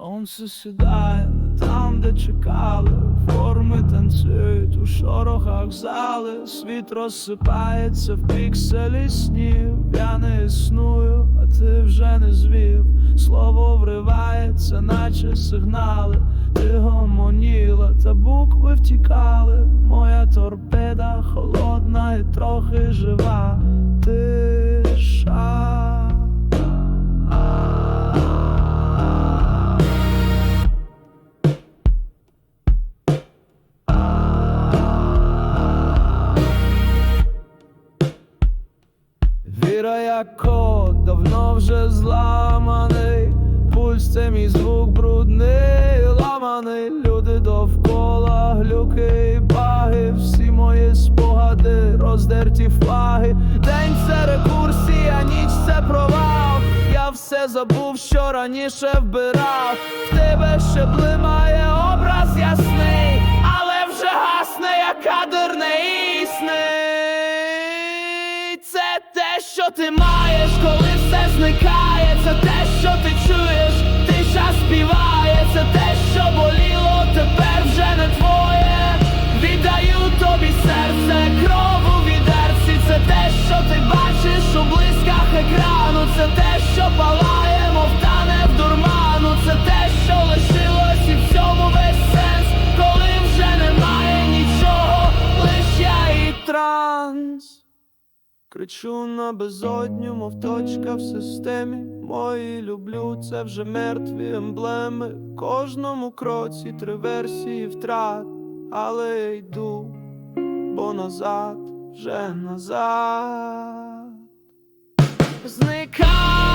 Сонце сідає там, де чекали, форми танцюють у шорохах зали, світ розсипається в пікселі снів. Я не існую, а ти вже не звів. Слово вривається, наче сигнали. Ти гомоніла, та букви втікали. Моя торпеда холодна і трохи жива. Тиша. Як код, давно вже зламаний, пульс це мій звук брудний, ламаний, люди довкола, глюки і баги, всі мої спогади, роздерті флаги, день це рекурсія, ніч це провал. Я все забув, що раніше вбирав. В тебе ще блимає що ти маєш, коли все зникає, це те, що ти чуєш, тиша співає, це те, що боліло, тепер вже не твоє. Віддаю тобі серце, кров у відерці, це те, що ти бачиш у блисках екрану, це те, що палає, мов тане в дурману, це те, що лишилось, і в цьому весь сенс, коли вже немає нічого, лиш я і транс. Кричу на безодню, мов точка в системі. Мої люблю, це вже мертві емблеми. В Кожному кроці три версії втрат, але я йду, бо назад, вже назад. Зникай